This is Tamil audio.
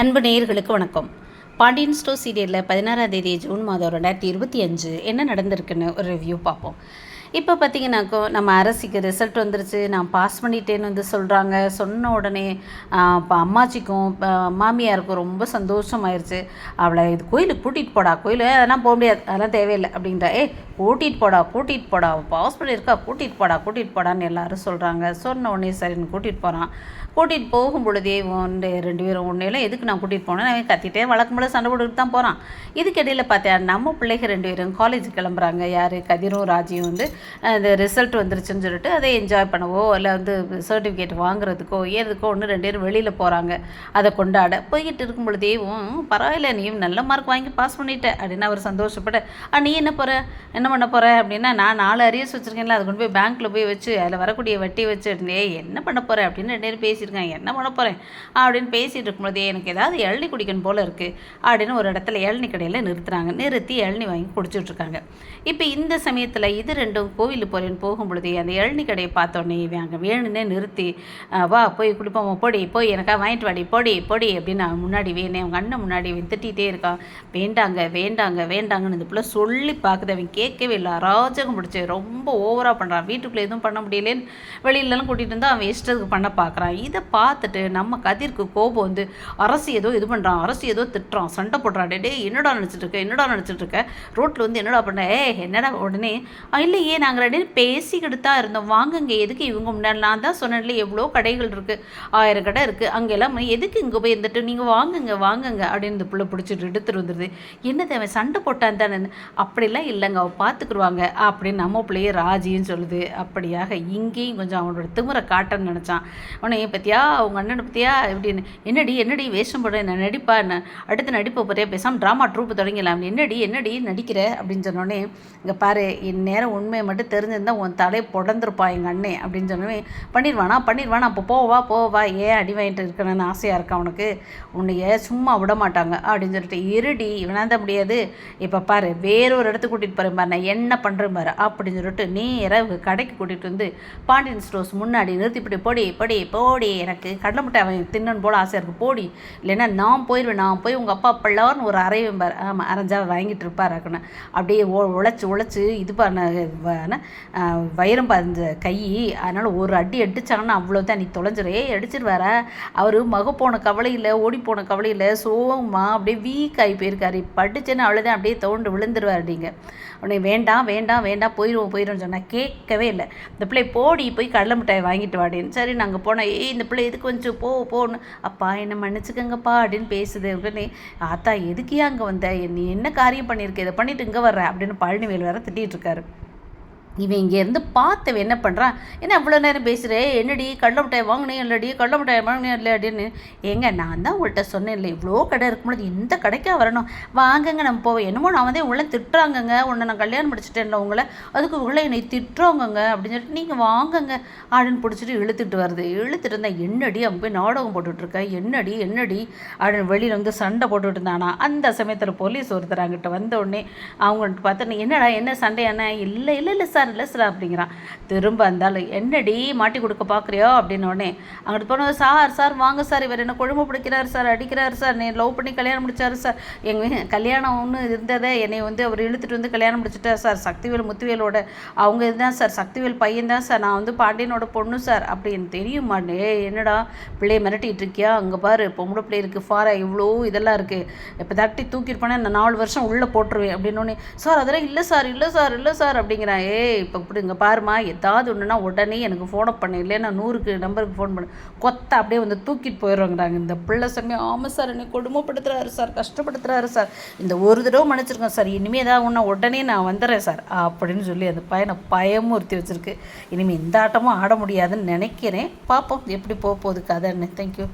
அன்பு நேயர்களுக்கு வணக்கம். பாண்டியன் ஸ்டோர் சீரியலில் பதினாறாம் தேதி ஜூன் மாதம் ரெண்டாயிரத்தி இருபத்தி அஞ்சு என்ன நடந்திருக்குன்னு ஒரு ரிவ்யூ பார்ப்போம். இப்போ பார்த்தீங்கன்னாக்கோ நம்ம அரசிக்கு ரிசல்ட் வந்துருச்சு. நான் பாஸ் பண்ணிட்டேன்னு வந்து சொல்கிறாங்க சொன்ன உடனே இப்போ அம்மாச்சிக்கும் இப்போ மாமியாருக்கும் ரொம்ப சந்தோஷமாயிருச்சு. அவளை இது கோயிலுக்கு கூட்டிகிட்டு போடா. கோயில் அதெல்லாம் போக முடியாது. அதெல்லாம் தேவையில்லை அப்படின்ற. ஏ கூட்டிகிட்டு போடா கூட்டிகிட்டு போடா. பாஸ் பண்ணியிருக்கா. கூட்டிகிட்டு போடா கூட்டிகிட்டு போடான்னு எல்லாரும் சொல்கிறாங்க சொன்ன உடனே சரின்னு கூட்டிகிட்டு போகிறான் கூட்டிகிட்டு போகும் பொழுதே ஒன்று ரெண்டு பேரும் ஒன்றையெல்லாம் எதுக்கு நான் கூட்டிகிட்டு போனேன் அவன் கத்திட்டே வழக்கம் சண்டை போட்டுக்கிட்டு தான் போகிறான் இதுக்கிடையில் பார்த்தேன் நம்ம பிள்ளைங்க ரெண்டு பேரும் காலேஜ் கிளம்புறாங்க. யார்? கதிரும் ராஜியும் வந்து அந்த ரிசல்ட் வந்துருச்சுன்னு சொல்லிட்டு அதை என்ஜாய் பண்ணவோ இல்லை வந்து சர்டிஃபிகேட் வாங்குறதுக்கோ எதுக்கோ ஒன்று ரெண்டு பேரும் வெளியில் போகிறாங்க அதை கொண்டாட. போய்கிட்டு இருக்கும் பொழுதேவும் பரவாயில்ல நீயும் நல்ல மார்க் வாங்கி பாஸ் பண்ணிட்ட. அப்படின்னு அவர் சந்தோஷப்பட "ஆ, நீ என்ன போகிற என்ன பண்ண போகிற அப்படின்னா நான் நாலு அரியர்ஸ் வச்சுருக்கேன்ல அதை கொண்டு போய் பேங்க்கில் போய் வச்சு அதில் வரக்கூடிய வட்டி வச்சு என்ன பண்ண போகிற அப்படின்னு ரெண்டு பேரும் பேசியிருக்காங்க. என்ன பண்ண போகிறேன் அப்படின்னு பேசிகிட்டு இருக்கும்போதே எனக்கு ஏதாவது இளநி குடிக்கணும் போல் இருக்குது அப்படின்னு ஒரு இடத்துல இளநி கடையில் நிறுத்துறாங்க. நிறுத்தி இளநி வாங்கி குடிச்சிட்ருக்காங்க இப்போ இந்த சமயத்தில் இது ரெண்டும் கோவிலுக்கு போகிறேன்னு போகும் அந்த இளநி கடையை பார்த்தோன்னே இவன் அங்கே வேணுன்னே நிறுத்தி வா போய் குடிப்போம் பொடி போய் எனக்கா வாங்கிட்டு வாடி பொடி பொடி அப்படின்னு அவன் முன்னாடி வேணே அவங்க அண்ணன் முன்னாடி இவன் திட்டிகிட்டே இருக்கான். வேண்டாங்க வேண்டாங்க வேண்டாங்கன்னு இந்த பிள்ளை சொல்லி பார்க்குது. அவன் கேட்கவே இல்லை. அராஜகம் பிடிச்சி ரொம்ப ஓவராக பண்ணுறான் வீட்டுக்குள்ளே எதுவும் பண்ண முடியலேன்னு வெளியிலலாம் கூட்டிகிட்டு இருந்தால் அவன் இஷ்டத்துக்கு பண்ண பார்க்குறான். இதை பார்த்துட்டு நம்ம கதிர்க்கு கோபம் வந்து அரசு ஏதோ இது பண்ணுறான் அரசு ஏதோ திட்டுறான் சண்டை போடுறான். டே டேய் என்னடா நினச்சிட்டு இருக்க? என்னடா நினச்சிட்டு இருக்க? ரோட்டில் வந்து என்னடா பண்ண? ஏ என்னடா உடனே? இல்லையே இங்கேயே நாங்கள் ரெண்டு பேசிக்கிட்டு தான் இருந்தோம். வாங்குங்க எதுக்கு இவங்க முன்னாடி? நான் தான் சொன்னதில்ல எவ்வளோ கடைகள் இருக்குது ஆயிரம் கடை இருக்குது அங்கெல்லாம் எதுக்கு இங்கே போய் இருந்துட்டு? நீங்கள் வாங்குங்க வாங்குங்க அப்படின்னு இந்த பிள்ளை பிடிச்சிட்டு எடுத்துட்டு வந்துடுது என்ன தேவை சண்டை போட்டான் தானே? அப்படிலாம் இல்லைங்க அவள் பார்த்துக்குருவாங்க அப்படின்னு நம்ம பிள்ளைய ராஜின்னு சொல்லுது. அப்படியாக இங்கேயும் கொஞ்சம் அவனோட திமுறை காட்டன்னு நினச்சான். உன்னைய பற்றியா அவங்க அண்ணனை பற்றியா இப்படின்னு என்னடி என்னடி? வேஷம் போட நான் நடிப்பா என்ன? அடுத்து நடிப்பை பற்றியா பேசாமல் ட்ராமா ட்ரூப் தொடங்கலாம் என்னடி என்னடி? நடிக்கிற? அப்படின்னு சொன்னோடனே இங்கே பாரு என் நேரம் உண்மை விஷயம் மட்டும் தெரிஞ்சிருந்தால் உன் தலையை புடந்திருப்பான் எங்கள் அண்ணே அப்படின்னு சொன்னவே பண்ணிடுவானா பண்ணிடுவானா அப்போ போவா போவா ஏன் அடி வாங்கிட்டு இருக்கணும்னு ஆசையாக இருக்கா உனக்கு? உன்னைய சும்மா விட மாட்டாங்க. அப்படின்னு சொல்லிட்டு இருடி இவனாந்த முடியாது. இப்போ பாரு வேறொரு இடத்துக்கு கூட்டிகிட்டு போகிறேன் பாரு. நான் என்ன பண்ணுறேன் பாரு. அப்படின்னு சொல்லிட்டு நேராக கடைக்கு கூட்டிகிட்டு வந்து பாண்டியன் ஸ்டோர்ஸ் முன்னாடி நிறுத்தி இப்படி போடி போடி போடி. எனக்கு கடலை முட்டை அவன் தின்னன் போல் ஆசையாக இருக்குது போடி. இல்லைன்னா நான் போயிடுவேன் நான் போய் உங்கள் அப்பா பல்லான்னு ஒரு அரைவேன் பாரு. ஆமாம் அரைஞ்சா வாங்கிட்டு இருப்பார் இருக்குன்னு அப்படியே ஒ உழைச்சி உழைச்சி இது பண்ண வைரம் பதிஞ்ச கை அதனால் ஒரு அடி அடிச்சாங்கன்னா அவ்வளோதான் நீ தொலைஞ்சிரு. ஏய் அவர் மக போன கவலையில் ஓடி போன கவலையில் சோகமாக அப்படியே வீக் ஆகி போயிருக்காரு. படிச்சேன்னு அவ்வளோதான் அப்படியே தோண்டு விழுந்துருவார் அப்படிங்க உடனே வேண்டாம் வேண்டாம் வேண்டாம் போயிடுவோம் போயிடுவோம் சொன்னால் கேட்கவே இல்லை. இந்த பிள்ளை போடி போய் கடலை மிட்டாய் வாங்கிட்டு வாடின்னு. சரி நாங்கள் போனோம் ஏய் இந்த பிள்ளை எதுக்கு கொஞ்சம் போ போன்னு. அப்பா என்னை மன்னிச்சுக்கங்கப்பா அப்படின்னு பேசுது. உடனே ஆத்தா எதுக்கியா அங்கே வந்த? நீ என்ன காரியம் பண்ணியிருக்க? இதை பண்ணிட்டு இங்கே வர்ற? அப்படின்னு பழனிவேல் வேற திட்டிகிட்டு இருக்காரு. இவன் இங்கேருந்து பார்த்தவன் என்ன பண்ணுறான் என்ன இவ்வளோ நேரம் பேசுகிறே என்னடி கடலை மிட்டாய் வாங்கினேன் இல்லடி கடலை மிட்டாய் வாங்கினேன் இல்லை அப்படின்னு. ஏங்க நான் தான் உங்கள்கிட்ட சொன்னேன் இல்லை இவ்வளோ கடை இருக்கும்போது இந்த கடைக்கா வரணும்? வாங்கங்க நம்ம போவோம். என்னமோ நான் வந்து உங்களை திட்டுறாங்கங்க. உன்னை நான் கல்யாணம் முடிச்சுட்டேன்ல உங்களை. அதுக்கு உங்களை என்னை திட்டுறாங்கங்க அப்படின்னு சொல்லிட்டு நீங்கள் வாங்கங்க அப்படின்னு பிடிச்சிட்டு இழுத்துட்டு வருது. இழுத்துட்டு இருந்தால் என்னடி அவன் போய் நாடகம் போட்டுட்டு என்னடி என்னடி அப்படின்னு வெளியில் வந்து சண்டை போட்டுட்டு இருந்தானா? அந்த சமயத்தில் போலீஸ் ஒருத்தர் அங்கிட்ட வந்த உடனே அவங்கள்ட்ட பார்த்து என்னடா என்ன சண்டையான? இல்லை இல்லை இல்லை சார். இல்லை சார் அப்படிங்கிறான். திரும்ப இருந்தாலும் என்னடி மாட்டி கொடுக்க பார்க்குறியோ அப்படின்னு உடனே அங்கிட்டு போனது சார் சார் வாங்க சார் இவர் என்ன கொழும்பு பிடிக்கிறார் சார் அடிக்கிறார் சார் நீ லவ் பண்ணி கல்யாணம் முடிச்சாரு சார். எங்கள் கல்யாணம் ஒன்று இருந்ததே என்னை வந்து அவர் இழுத்துட்டு வந்து கல்யாணம் முடிச்சிட்டார் சார். சக்திவேல் முத்துவேலோட அவங்க இதுதான் சார். சக்திவேல் பையன் தான் சார். நான் வந்து பாண்டியனோட பொண்ணு சார். அப்படின்னு தெரியுமா ஏய் என்னடா பிள்ளையை மிரட்டிட்டு இருக்கியா? அங்கே பாரு பொம்பளை பிள்ளை இருக்குது ஃபாரா இவ்வளோ இதெல்லாம் இருக்குது இப்போ தட்டி தூக்கிட்டு போனால் நான் நாலு வருஷம் உள்ளே போட்டுருவேன். அப்படின்னு சார் அதெல்லாம் இல்லை சார் இல்லை சார் இல்லை சார். அப்படிங்கிறான். ஏய் இப்போ இப்படி இங்கே பாருமா ஏதாவது ஒன்றுனா உடனே எனக்கு ஃபோனை பண்ணு. இல்லைன்னா நூறுக்கு நம்பருக்கு ஃபோன் பண்ணேன் கொத்த அப்படியே வந்து தூக்கிட்டு போயிடுவாங்கிறாங்க இந்த பிள்ளை சமயம் ஆமாம் சார் என்னை கொடுமைப்படுத்துகிறாரு சார் கஷ்டப்படுத்துறாரு சார். இந்த ஒரு தடவை மன்னிச்சிருக்கேன் சார். இனிமேல் ஏதாவது ஒன்றா உடனே நான் வந்துடுறேன் சார் அப்படின்னு சொல்லி அந்த பையனை பயமுறுத்தி வச்சுருக்கு. இனிமேல் இந்த ஆட்டமும் ஆட முடியாதுன்னு நினைக்கிறேன். பார்ப்போம் எப்படி போக போகுது கதைன்னு. தேங்க்யூ